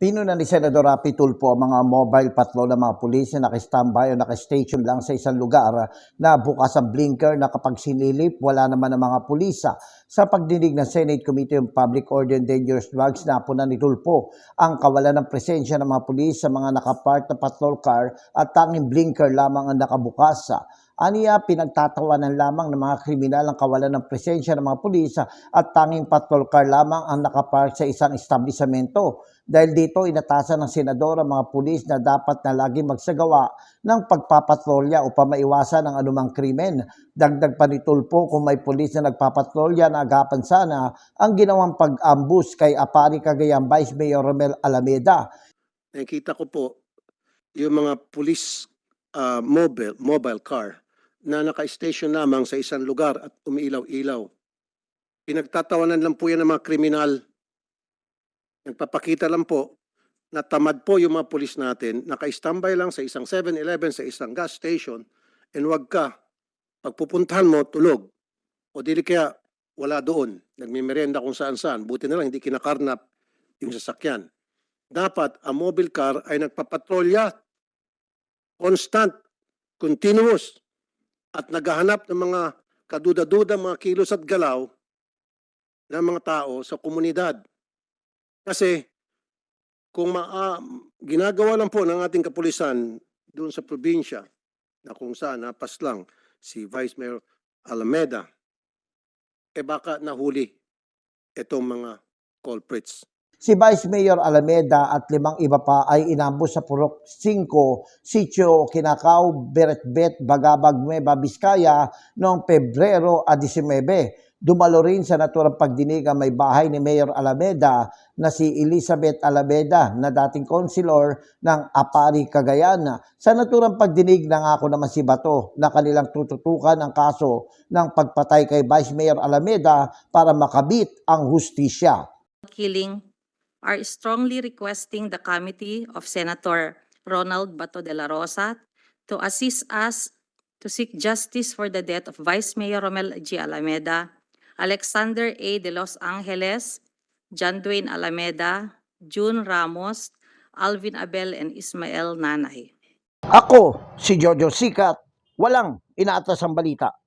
Pinuna ni Senador Rapi Tulfo ang mga mobile patrol ng mga pulis na nakastambay o nakastation lang sa isang lugar na bukas ang blinker na kapag sinilip, wala naman ang mga pulisa. Sa pagdinig ng Senate Committee on Public Order and Dangerous Drugs, napuna ni Tulfo ang kawalan ng presensya ng mga pulis sa mga nakapark na patrol car at tanging blinker lamang ang nakabukas. Aniya, pinagtatawanan lamang ng mga kriminal ang kawalan ng presensya ng mga pulis at tanging patrol car lamang ang nakapark sa isang establishmento. Dahil dito, inatasan ng senador ang mga pulis na dapat na lagi magsagawa ng pagpapatrolya upang maiwasan ang anumang krimen. Dagdag pa ni Tulfo kung may pulis na nagpapatrolya na agapan sana ang ginawang pag-ambus kay Apari Cagayan Vice Mayor Romel Alameda. nakikita ko po yung mga police ah, mobile mobile car na naka-station lamang sa isang lugar at umiilaw-ilaw. Pinagtatawanan lang po yan ng mga kriminal. Nagpapakita lang po na tamad po yung mga pulis natin, naka-standby lang sa isang 7-Eleven, sa isang gas station, and wag ka, pagpupuntahan mo, tulog. O dili kaya, wala doon. Nagmimerenda kung saan-saan. Buti na lang, hindi kinakarnap yung sasakyan dapat ang mobile car ay nagpapatrolya constant, continuous at naghahanap ng mga kaduda-duda, mga kilos at galaw ng mga tao sa komunidad. Kasi kung ma- ah, ginagawa lang po ng ating kapulisan doon sa probinsya na kung saan napas lang si Vice Mayor Alameda, eh baka nahuli itong mga culprits. Si Vice Mayor Alameda at limang iba pa ay inambos sa Purok 5, Sitio Kinakaw, Beretbet, Bagabag, Nueva Vizcaya noong Pebrero a 19. Dumalo rin sa naturang pagdinig ang may bahay ni Mayor Alameda na si Elizabeth Alameda na dating konsilor ng Apari Cagayan. Sa naturang pagdinig nangako naman si Bato na kanilang tututukan ang kaso ng pagpatay kay Vice Mayor Alameda para makabit ang hustisya. killing are strongly requesting the committee of Senator Ronald Bato de la Rosa to assist us to seek justice for the death of Vice Mayor Romel G. Alameda, Alexander A. de Los Angeles, John Dwayne Alameda, June Ramos, Alvin Abel, and Ismael Nanay. Ako, si Jojo Sikat, walang inaatas ang balita.